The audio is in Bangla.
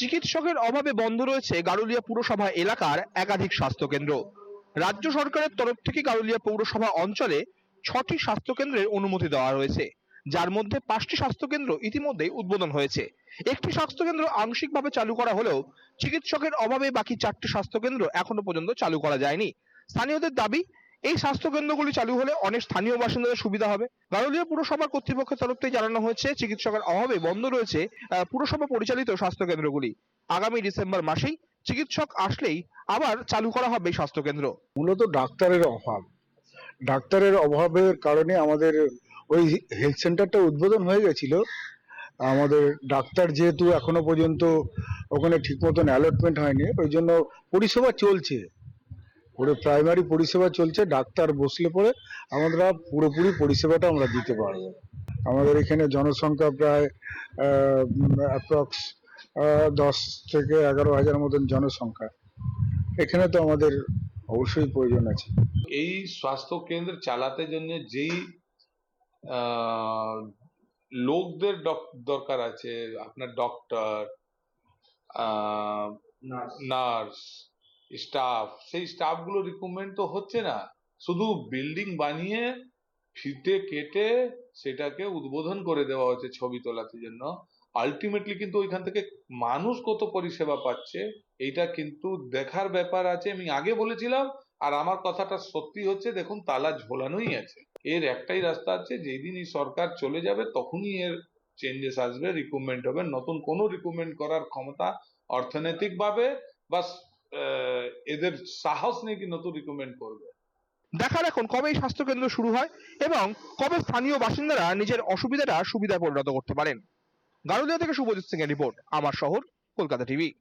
চিকিৎসকের অভাবে বন্ধ রয়েছে গারুলিয়া পুরসভা এলাকার একাধিক স্বাস্থ্যকেন্দ্র। রাজ্য সরকারের তরফ থেকে গারুলিয়া পৌরসভা অঞ্চলে ছটি স্বাস্থ্যকেন্দ্রের অনুমতি দেওয়া রয়েছে। যার মধ্যে পাঁচটি স্বাস্থ্যকেন্দ্র ইতিমধ্যেই উদ্বোধন হয়েছে। একটি স্বাস্থ্যকেন্দ্র আংশিকভাবে চালু করা হলেও চিকিৎসকের অভাবে বাকি চারটি স্বাস্থ্যকেন্দ্র এখনও পর্যন্ত চালু করা যায়নি। স্থানীয়দের দাবি এই স্বাস্থ্যকেন্দ্রগুলি চালু হলে অনেক স্থানীয় বাসিন্দাদের সুবিধা হবে। গারুলিয়া পুরসভার কর্তৃপক্ষের তরফ থেকে জানানো হয়েছে, চিকিৎসকের অভাবে বন্ধ রয়েছে পুরসভা পরিচালিত স্বাস্থ্যকেন্দ্রগুলি আগামী ডিসেম্বর মাসেই চিকিৎসক আসলেই আবার চালু করা হবে স্বাস্থ্যকেন্দ্র মূলত ডাক্তারের অভাব। ডাক্তারের অভাবের কারণে আমাদের ওই হেলথ সেন্টারটা উদ্বোধন হয়ে গেছিল। আমাদের ডাক্তার যেহেতু এখনও পর্যন্ত ওখানে ঠিক মতন অ্যালটমেন্ট হয়নি, ওই জন্য পরিষেবা চলছে। পুরো প্রাইমারি পরিষেবা চলছে ডাক্তার বসলে পরে আমরা পুরোপুরি পরিষেবাটা আমরা দিতে পারব। আমাদের এখানে জনসংখ্যা প্রায় অ্যাপ্রক্স দশ থেকে এগারো হাজার মতন জনসংখ্যা। এখানে তো আমাদের অবশ্যই প্রয়োজন আছে। এই স্বাস্থ্য কেন্দ্র চালাতে জন্য যেই লোকদের ডক- দরকার আছে আপনার ডক্টর নার্স স্টাফ সেই স্টাফগুলো রিক্রুটমেন্ট তো হচ্ছে না। শুধু বিল্ডিং বানিয়ে ফিতে কেটে সেটাকে উদ্বোধন করে দেওয়া হচ্ছে ছবি তোলার জন্য। আলটিমেটলি কিন্তু ওইখান থেকে মানুষ কত পরিষেবা পাচ্ছে, এইটা কিন্তু দেখার ব্যাপার আছে। আমি আগে বলেছিলাম, আর আমার কথাটা সত্যি হচ্ছে, দেখুন, তালা ঝোলানোই আছে। এর একটাই রাস্তা আছে, যেদিন এই সরকার চলে যাবে, তখনই এর চেঞ্জেস আসবে রিক্রুটমেন্ট হবে। নতুন কোনো রিক্রুটমেন্ট করার ক্ষমতা অর্থনৈতিকভাবে বা এদের সাহস নিয়ে কিন্তু রিক্রুটমেন্ট করবে? দেখার এখন কবে এই স্বাস্থ্যকেন্দ্র শুরু হয় এবং কবে স্থানীয় বাসিন্দারা নিজের অসুবিধাটা সুবিধায় পরিণত করতে পারেন? গারুলিয়া থেকে শুভজিৎ সিং এর রিপোর্ট, আমার শহর, কলকাতা টিভি।